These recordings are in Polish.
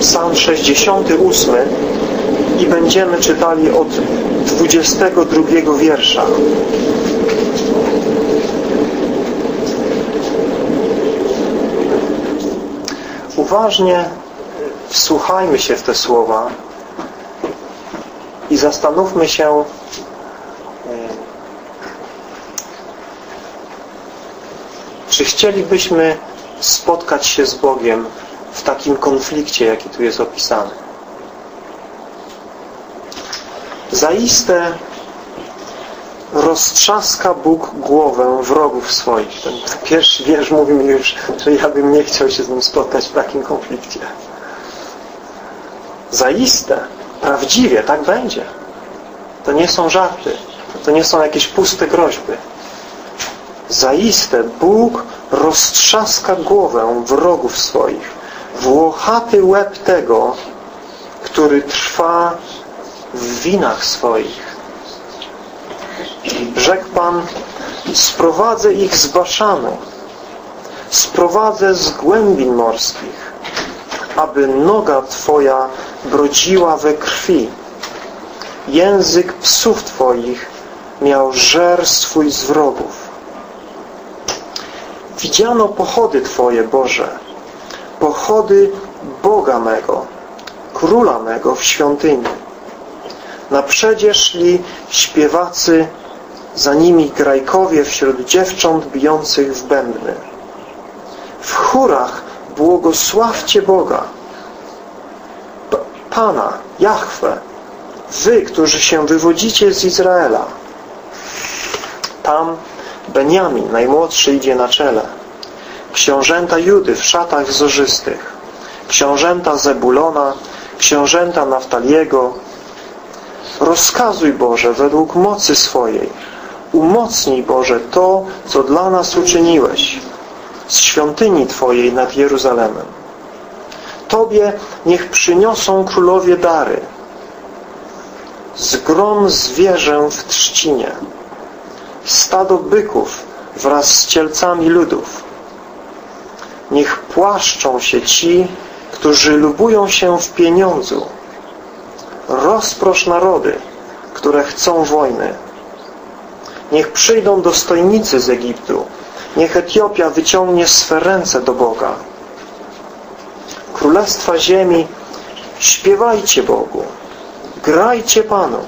Psalm 68 i będziemy czytali od 22 wiersza. Uważnie wsłuchajmy się w te słowa i zastanówmy się czy chcielibyśmy spotkać się z Bogiem takim konflikcie, jaki tu jest opisany. Zaiste roztrzaska Bóg głowę wrogów swoich. Ten pierwszy wiersz mówi mi już, że ja bym nie chciał się z nim spotkać w takim konflikcie. Zaiste, prawdziwie, tak będzie. To nie są żarty. To nie są jakieś puste groźby. Zaiste Bóg roztrzaska głowę wrogów swoich. Włochaty łeb tego, który trwa w winach swoich. Rzekł Pan, sprowadzę ich z Baszanu, sprowadzę z głębin morskich, aby noga Twoja brodziła we krwi. Język psów Twoich miał żer swój z wrogów. Widziano pochody Twoje, Boże, pochody Boga mego, Króla mego w świątyni. Naprzedzie szli śpiewacy, za nimi grajkowie wśród dziewcząt bijących w bębny. W chórach błogosławcie Boga, Pana, Jahwe, Wy, którzy się wywodzicie z Izraela. Tam Beniamin, najmłodszy, idzie na czele. Książęta Judy w szatach zorzystych. Książęta Zebulona, książęta Naftaliego. Rozkazuj Boże według mocy swojej. Umocnij Boże to, co dla nas uczyniłeś z świątyni Twojej nad Jeruzalemem. Tobie niech przyniosą królowie dary. Zgrom zwierzę w trzcinie stado byków wraz z cielcami ludów. Niech płaszczą się ci, którzy lubują się w pieniądzu. Rozprosz narody, które chcą wojny. Niech przyjdą dostojnicy z Egiptu. Niech Etiopia wyciągnie swe ręce do Boga. Królestwa ziemi, śpiewajcie Bogu. Grajcie Panu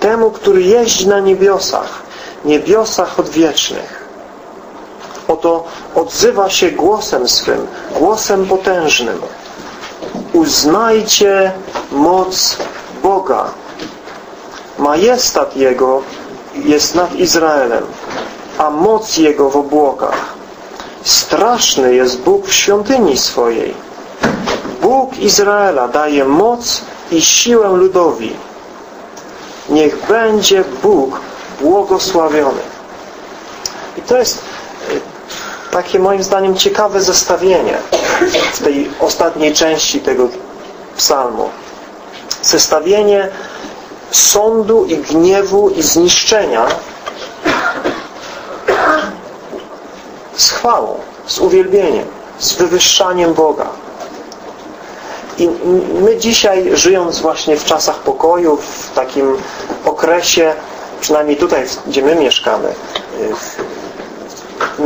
temu, który jeździ na niebiosach, niebiosach odwiecznych. Oto odzywa się głosem swym, głosem potężnym. Uznajcie moc Boga. Majestat Jego jest nad Izraelem, a moc Jego w obłokach. Straszny jest Bóg w świątyni swojej. Bóg Izraela daje moc i siłę ludowi Niech będzie Bóg błogosławiony. I to jest takie moim zdaniem ciekawe zestawienie w tej ostatniej części tego psalmu. Zestawienie sądu i gniewu i zniszczenia z chwałą, z uwielbieniem, z wywyższaniem Boga. I my dzisiaj, żyjąc właśnie w czasach pokoju, w takim okresie, przynajmniej tutaj, gdzie my mieszkamy,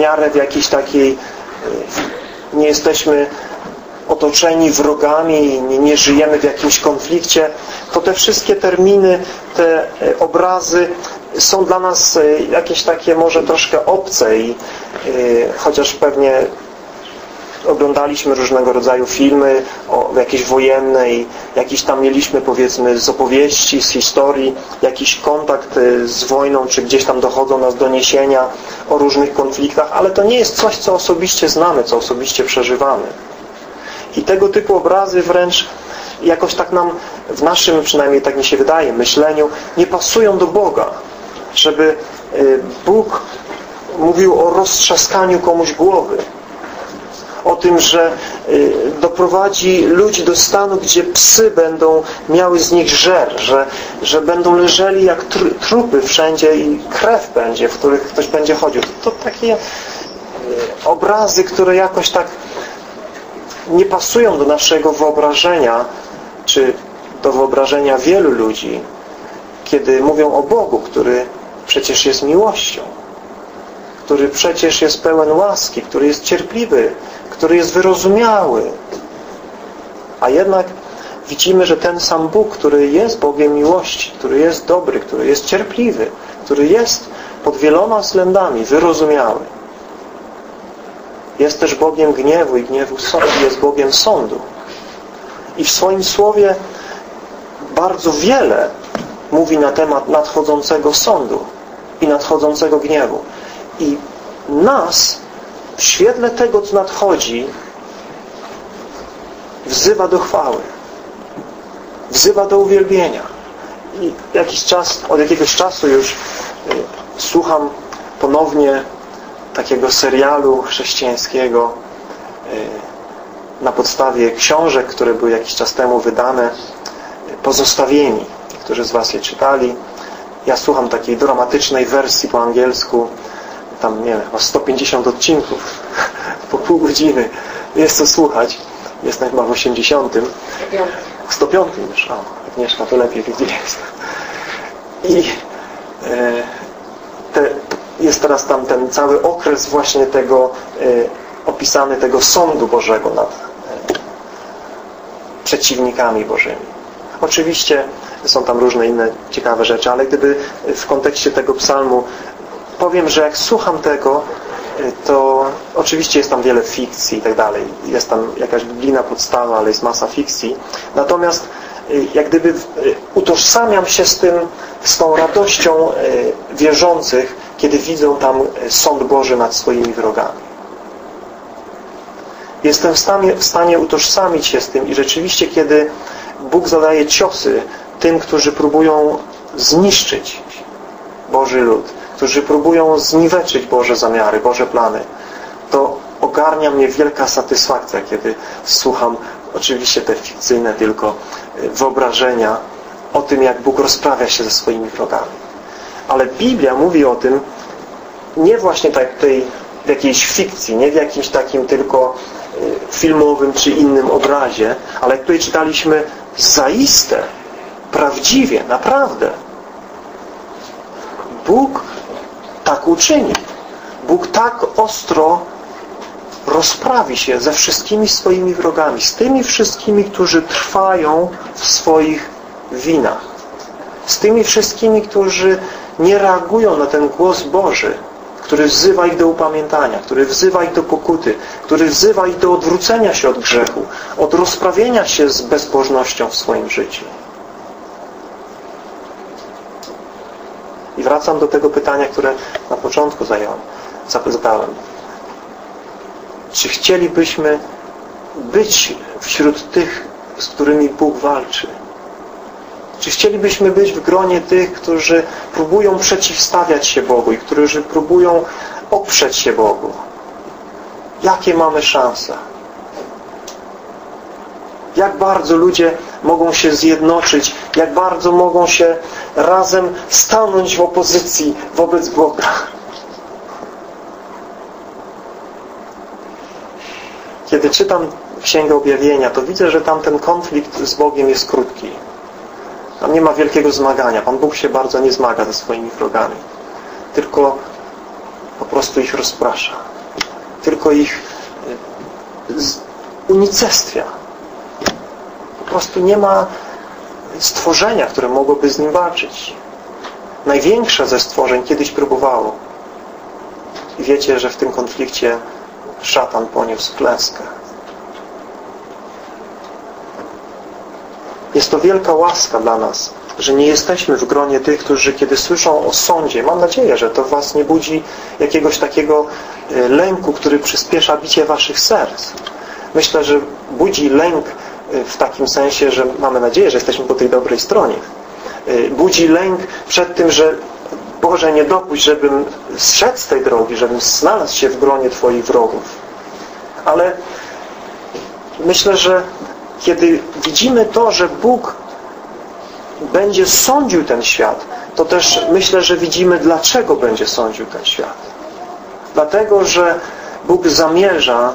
miarę w jakiejś takiej, nie jesteśmy otoczeni wrogami, nie, nie żyjemy w jakimś konflikcie, to te wszystkie terminy, te e, obrazy są dla nas e, jakieś takie może troszkę obce i e, chociaż pewnie oglądaliśmy różnego rodzaju filmy o, jakieś wojenne i jakiś tam mieliśmy powiedzmy z opowieści, z historii, jakiś kontakt y, z wojną, czy gdzieś tam dochodzą nas doniesienia o różnych konfliktach, ale to nie jest coś, co osobiście znamy, co osobiście przeżywamy. I tego typu obrazy wręcz jakoś tak nam, w naszym przynajmniej tak mi się wydaje, myśleniu, nie pasują do Boga. Żeby y, Bóg mówił o roztrzaskaniu komuś głowy, o tym, że y, doprowadzi ludzi do stanu, gdzie psy będą miały z nich żer, że, że będą leżeli jak trupy wszędzie i krew będzie, w których ktoś będzie chodził. To, to takie y, obrazy, które jakoś tak nie pasują do naszego wyobrażenia, czy do wyobrażenia wielu ludzi, kiedy mówią o Bogu, który przecież jest miłością, który przecież jest pełen łaski, który jest cierpliwy, który jest wyrozumiały. A jednak widzimy, że ten sam Bóg, który jest Bogiem miłości, który jest dobry, który jest cierpliwy, który jest pod wieloma względami wyrozumiały, jest też Bogiem gniewu i gniewu sądu, jest Bogiem sądu. I w swoim słowie bardzo wiele mówi na temat nadchodzącego sądu i nadchodzącego gniewu. I nas w świetle tego, co nadchodzi, wzywa do chwały. Wzywa do uwielbienia. I jakiś czas, od jakiegoś czasu już y, słucham ponownie takiego serialu chrześcijańskiego y, na podstawie książek, które były jakiś czas temu wydane, y, pozostawieni. Niektórzy z Was je czytali. Ja słucham takiej dramatycznej wersji po angielsku, tam nie wiem, 150 odcinków po pół godziny. Jest co słuchać. Jestem chyba w 80. 105 już. O, Agnieszka to lepiej gdzie jest. I e, te, jest teraz tam ten cały okres właśnie tego e, opisany tego sądu Bożego nad e, przeciwnikami Bożymi. Oczywiście są tam różne inne ciekawe rzeczy, ale gdyby w kontekście tego psalmu powiem, że jak słucham tego, to oczywiście jest tam wiele fikcji i tak dalej. Jest tam jakaś biblijna podstawa, ale jest masa fikcji. Natomiast jak gdyby utożsamiam się z tym, z tą radością wierzących, kiedy widzą tam sąd Boży nad swoimi wrogami. Jestem w stanie, w stanie utożsamić się z tym i rzeczywiście, kiedy Bóg zadaje ciosy tym, którzy próbują zniszczyć Boży lud, którzy próbują zniweczyć Boże zamiary, Boże plany, to ogarnia mnie wielka satysfakcja, kiedy słucham oczywiście te fikcyjne tylko wyobrażenia o tym, jak Bóg rozprawia się ze swoimi wrogami. Ale Biblia mówi o tym nie właśnie tak tej w jakiejś fikcji, nie w jakimś takim tylko filmowym czy innym obrazie, ale jak tutaj czytaliśmy zaiste, prawdziwie, naprawdę Bóg tak uczyni. Bóg tak ostro rozprawi się ze wszystkimi swoimi wrogami, z tymi wszystkimi, którzy trwają w swoich winach, z tymi wszystkimi, którzy nie reagują na ten głos Boży, który wzywa ich do upamiętania, który wzywa ich do pokuty, który wzywa ich do odwrócenia się od grzechu, od rozprawienia się z bezbożnością w swoim życiu. I wracam do tego pytania, które na początku zająłem, zadałem. Czy chcielibyśmy być wśród tych, z którymi Bóg walczy? Czy chcielibyśmy być w gronie tych, którzy próbują przeciwstawiać się Bogu i którzy próbują oprzeć się Bogu? Jakie mamy szanse? Jak bardzo ludzie mogą się zjednoczyć, jak bardzo mogą się razem stanąć w opozycji wobec Boga. Kiedy czytam Księgę Objawienia, to widzę, że tam ten konflikt z Bogiem jest krótki. Tam nie ma wielkiego zmagania. Pan Bóg się bardzo nie zmaga ze swoimi wrogami. Tylko po prostu ich rozprasza. Tylko ich e, unicestwia. Po prostu nie ma stworzenia, które mogłoby z nim walczyć. Największe ze stworzeń kiedyś próbowało. I wiecie, że w tym konflikcie szatan poniósł klęskę. Jest to wielka łaska dla nas, że nie jesteśmy w gronie tych, którzy kiedy słyszą o sądzie, mam nadzieję, że to Was nie budzi jakiegoś takiego e, lęku, który przyspiesza bicie Waszych serc. Myślę, że budzi lęk w takim sensie, że mamy nadzieję, że jesteśmy po tej dobrej stronie. E, budzi lęk przed tym, że Boże, nie dopuść, żebym zszedł z tej drogi, żebym znalazł się w gronie Twoich wrogów. Ale myślę, że kiedy widzimy to, że Bóg będzie sądził ten świat, to też myślę, że widzimy, dlaczego będzie sądził ten świat. Dlatego, że Bóg zamierza